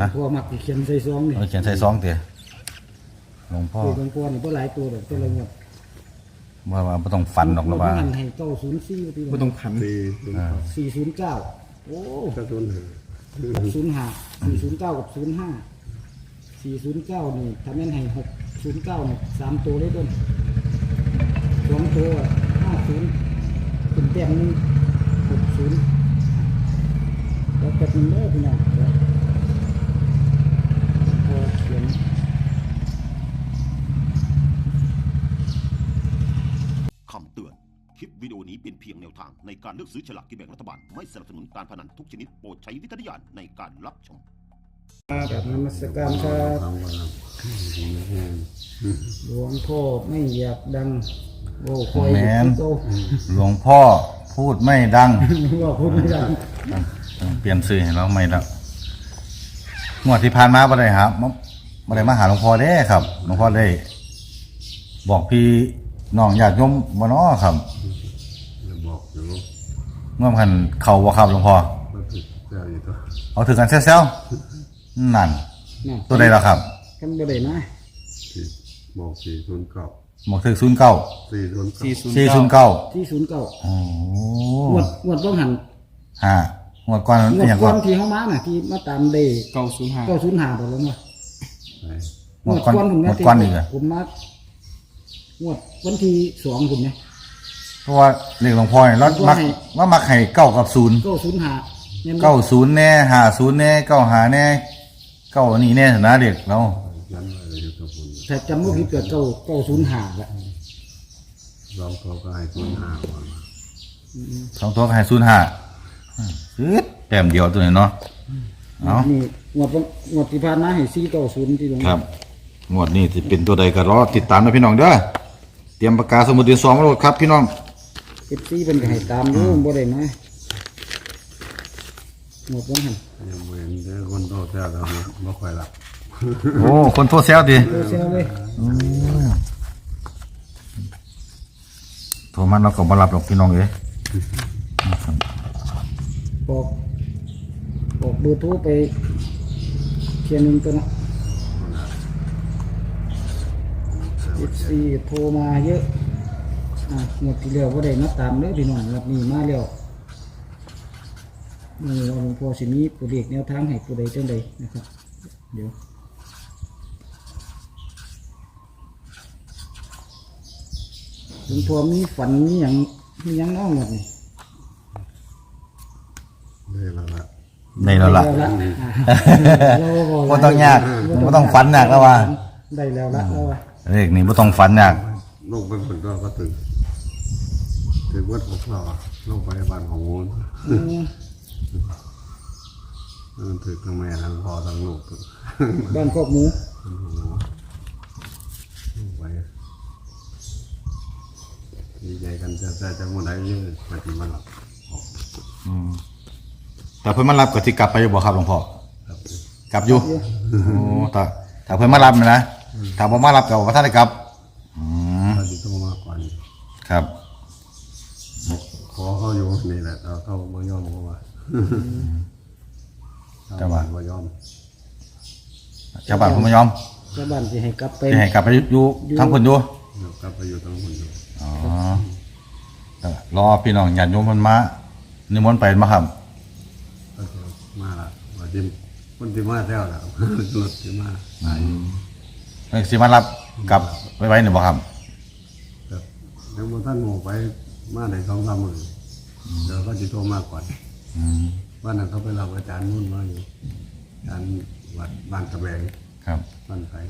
ฮะ พวมักสิเขียนใส่ซองนี่เอาเขียนใส่ซองเตี๋ยหลวงพ่อคือหลวงพ่อนี่บ่หลายตัวดอกตัวละงวดว่าว่าบ่ต้องฟันหรอกหรือว่าหันให้เก้าศูนย์สี่ที่บ่ต้องพันสี่ศูนย์อ่าสี่ศูนย์เก้าโอ้ก็ศูนย์ห้ากับศูนย์ห้าสี่ศูนย์เก้ากับศูนย์ห้าสี่ศูนย์เก้านี่ถ้าแม่นให้หกศูนย์เก้านี่สามตัวเลยต้นสองตัวห้าศูนย์เป็นแต้มหนึงหกศูนย์แล้วก็เป็นเลิกพี่น้องเดี๋ยวพอเขียน คำเตือน คลิปวิดีโอ นี้เป็นเพียงแนวทางในการเลือกซื้อฉลากกินแบ่งรัฐบาล ไม่สนับสนุนการพนันทุกชนิดโปรดใช้วิจารณญาณในการรับชม กับนมัสการครับทำกันแล้วแห้งหลวงพ่อไม่อยากดังโอ้คอยแม่น โตหลวงพ่อพูดไม่ดัง ว่าพูดไม่ดังต้องเปลี่ยนชื่อให้เราใหม่แล้วงวดที่ผ่านมาบ่ได้ครับบ่ได้มาหาหลวงพ่อเด้ครับ หลวงพ่อได้ บอกพี่น้องญาติโยมบ่น้อครับจะบ อกอยู่เมื่อพันเข้าบ่ครับหลวงพ่อว่าติดเจ้าอยู่ตัวเอาถือกันแซวๆนั่น น่ะตัวใดล่ะครับกันบ่ได้นะที่บอกสี่ศูนย์เก้าบอกถือ09สี่ศูนย์เก้า409ที่ศูนย์เก้าโอ้งวดงวดต้องหันฮะงวดก่อนงวเป็นดหยังก่ก่ออนนที่เขามาน่ะที่มาตามเดย์เก้าศูนย์ห้าก็ศูนย์หาไปแล้วมั้งไปงวดก่อนผมงวดก่อนอีกอะผมมางวดวันที่สองผมเนี่ย เพราะว่าเลขหลวงพ่อเนี่ยเรามักว่ามักให้เก้ากับศูนย์ก็ศูนย์หาเนี่ยเก้าศูนย์แน่หาศูนย์แน่เก้าหาแน่เก้าอันนี้แน่นะเด็กเรายันไว้อยู่ตัวคุณถ้าจำไม่ผิดเกิดเก้าเก้าศูนย์หาละลองตัวก็ให้ศูนย์ห้าก่อนสองตัวก็ให้ศูนย์ห้าซื้อแต้มเดียวตัวนี้เนาะเอานี่งวดวันงวดที่ผ่านมาให้สี่เก้าศูนย์ที่หลวงครับงวดนี้จะเป็นตัวใดก็รอติดตามนะพี่น้องเด้อเตรียมปากกาสมุดดินสองมาโหลดครับพี่น้อง เอฟซีเป็นก็ให้ตามอยู่บ่ได้นะงวดวันหันยังเว้นเด้อคนโตเจ้าเราไม่ค่อยหลับโอ้คนโทษแซวดิโตเซลเลยโทรมาเราก็บ่รับหรอกพี่น้องเอ้ยบอกบอกเบอร์โทรไปเทียนหนึ่งตัวเนาะเอฟซีโทรมาเยอะ อะหมดที่แล้วก็ได้มาตามเลยพี่น้องรับนี่มาแล้วนี่เราหลวงพ่อสิมีตัวเลขแนวทางให้ผู้ใดจังใดนะครับ เดี๋ยวหลวงพ่อมีฝันมีอย่างมีอย่างน้องหมดนี่ได้แล้วละในแล้วล่ะ ได้แล้วล่ะบ่ต้องยากบ่ต้องฝันยากแล้วว่าได้แล้วละแล้วว่าเลขนี้บ่ต้องฝันยากลงไปคนก็ก็ถึง ถึงวัดของเราลงไปบ้านของงูนอืมมันถึงทั้งแม่ทั้งพ่อทั้งลูกบ้านคอกหมูลงไปดีใจกันจะจะจะมุ่งไหนยืนมาถึงมันหลับแต่เพิ่นมารับก็สิกลับไปอยู่บ่ครับหลวงพ่อครับกลับอยู่โอ้แต่ถ้าเพิ่นมารับนะถ้าบ่มารับก็บ่ทันได้กลับอืมถ้าจะต้องมากกว่านี้ครับข อเขาอยู่นี่แหละเอาเขาไม่ยอมเขาว่าแต่ว่าไม่ยอมชาวบ้านเพิ่นบ่ยอมชาวบ้านสิให้กลับไปสิให้กลับไปอยู่ทางเพิ่นอยู่เดี๋ยวกลับไปอยู่ทั้งคนอยู่อ๋อแต่รอพี่น้องญาติโยมเพิ่นมานิมนต์ไปมาครับก็จะมาละว่าจิมคนที่มาแล้วล่ะรถที่มาหลายอยู่เอ้ยสิมารับกลับไว้ไว้นี่บ่ครับ ครับแล้วมันท่านโมไปมาในสองสามหมื่น เดี๋ยวก็จะโทรมาก่อนอืมวันนั้นเขาไปรับอาจารย์นุ่นมาอยู่อาจารย์วัดบ้านตะแบงครับ บ้านไผ่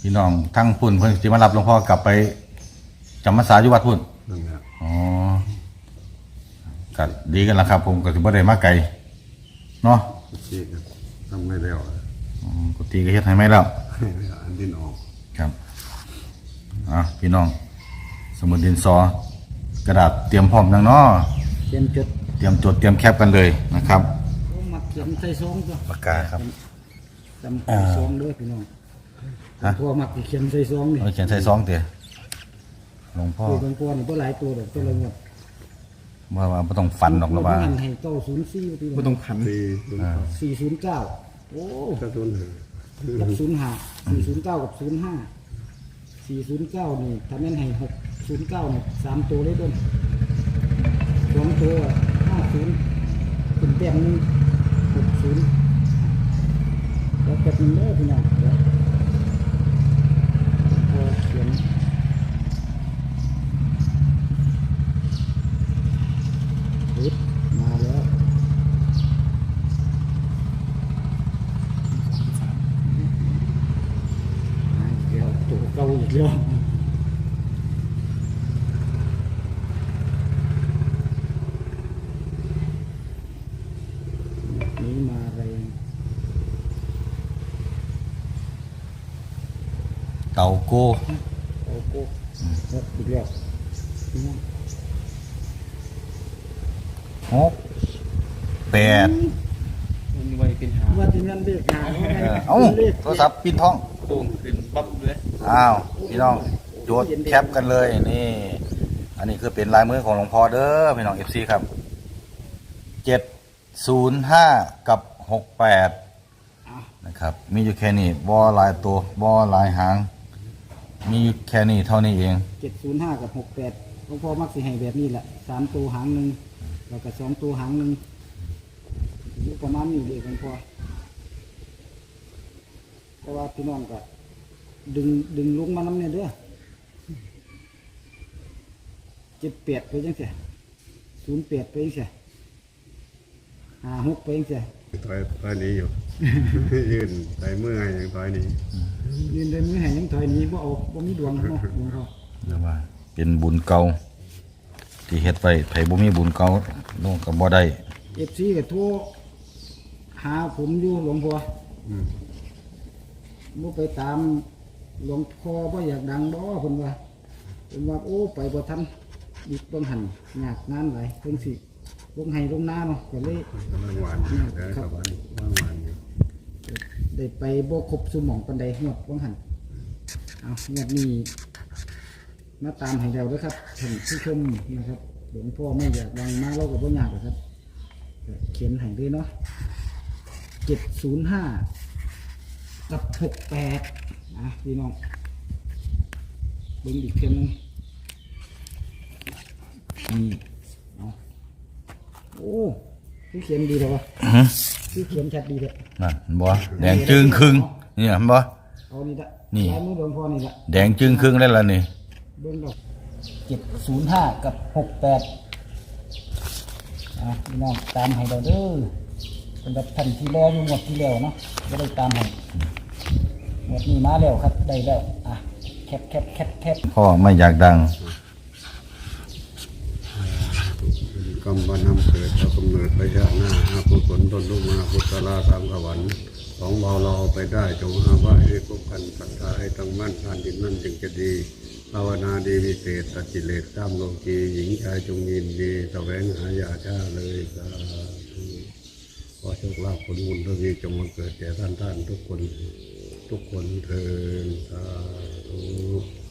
พี่น้องทั้งพุ่นเพิ่นสิมารับหลวงพ่อกลับไปจำพรรษาอยู่วัดพุ่นนั่นแหละอ๋อก็ดีกันแล้วครับ ผมก็สิบ่ได้มาไกลเนาะที่ก็ทำไม่เร็วอืมกุฏิก็เฮ็ดให้ไหมแล้ว อันดินออก ครับอะพี่น้อง สมุดดินสอ กระดาษเตรียมพร้อมยังเนาะเตรียมจดเตรียมจดเตรียมแคปกันเลยนะครับโอ้มาเขียนใส่ซองตัวปากกาครับ จำใส่ซองเด้อพี่น้องฮะพ่อมักสิเขียนใส่ซองนี่เอาเขียนใส่ซองเตี๋ยหลวงพ่อคือหลวงพ่อนี่บ่หลายตัวดอกตัวละงวดว่าว่าบ่ต้องฟันหรอกนะว่าเงินให้เก้าศูนย์สี่ปีบ่ต้องขันสี่ศูนย์อ่าสี่ศูนย์เก้าโอ้ก็ศูนย์ห้ากับศูนย์ห้าสี่ศูนย์เก้ากับศูนย์ห้าสี่ศูนย์เก้านี่ถ้าแม่นให้หก ศูนย์เก้านี่สามตัวเลยต้นสองตัวห้าศูนย์เป็นแต้มหนึงหกศูนย์แล้วก็เป็นเลิกพี่น้องเดี๋ยวพอเขียนปึ๊บมาแล้วมาอีกแล้วตัวเก่าอีกแล้วนี่มาแรง เก่าโกโอ้โหหกอีกแล้วพี่น้องหกแปดมันไว้เป็นหาว่าที่นั่นเลขหาเออเอ้าโทรศัพท์ปินท้องโป่งขึ้นปั๊บเลยอ้าวพี่น้องโจทย์แคปกันเลยนี่ อันนี้คือเป็นลายมือของหลวงพ่อเด้อพี่น้องเอฟซีครับเจ็ดศูนย์ห้ากับหกแปดนะครับ มีอยู่แค่นี้บอลายตัวบอลายหาง มีอยู่แค่นี้เท่านี้เอง เจ็ดศูนย์ห้ากับหกแปดหลวงพ่อมักสิให้แบบนี้แหละสามตัวหางหนึ่งแล้วก็สองตัวหางหนึ่งอยู่ประมาณนี้เลยหลวงพ่อแต่ว่าพี่น้องก็ดึงดึงลงมาน้ำเนี่ยเด้อเจ็ดแปดไปยังเสียศูนย์แปดไปยังเสีย ห้าหกไปยังเสียถอยถอยหนี้อยู่ ยืนใส่มือให้ยังถอยหนี้ยืนเดินมือแห่ยังถอยหนี้บ่เอาบ่มีดวงเนาะหลวงพ่อเรียกว่า เป็นบุญเก่าที่เฮ็ดไว้ไผบ่มีบุญเก่าลงก็บ่ได้เอฟซีก็โทรหาผมอยู่หลวงพ่ออืมบ่ไปตามหลวงพ่อบ่อยากดังบ่เพิ่นว่าเพิ่นว่าโอ้ไปบ่ทันอีกเบิ่งหันยากงานหลายเพิ่นสิ ลงให้ลงนาเนาะก็เลยกำลังหวานอยู่เดี๋ยวกับวันว่างหวานอยู่ได้ไปบ่ครบสุหมองปานใดงวดเบิ่งหันเอางวดนี้มาตามให้แล้วเด้อครับท่านผู้ชมนะครับหลวงพ่อไม่อยากดังมาเราก็บ่ยากหรอกครับก็เขียนให้ด้วยเนาะ705กับหกแปดนะพี่น้องเบิ้งอีกเพียงนึงนี่เอา โอ้คือเขียนดีเลยวะอื้อหือคือเขียนชัดดีเลยนั่นบ่แดงจึงครึ่งนี่เห็นบ่เอานี่ละนี่ ลายมือหลวงพ่อนี่ละแดงจึงครึ่งได้แล้วนี่เบิ้งดอกเจ็ดศูนย์ห้ากับหกแปดอะพี่น้องตามให้เราเด้อเป็นแบบทันที่แล้วอยู่หมดที่แล้วเนาะก็ได้ตามให้หมดนี้มาแล้วครับได้แล้วอะแคปแคปแคปแคปพ่อไม่อยากดัง กำบันนำเกิดเรากำเนิดไปชาติหน้าอาภูสนตนลูกมาพุทธลาสามขวันสองเบาเราไปได้จงอาว่าให้พบกันศรัทธาให้ตั้งมั่นทานดินนั่นจึงจะดีภาวนาดีวิเศษสกิเลสตามโลกีหญิงชายจงยินดีแสวงหายาชาเลยสาธุขอโชคลาภผลบุญเรื่องนี้จงมาเกิดแก่ท่านท่านทุกคนทุกคนเทินสาธุ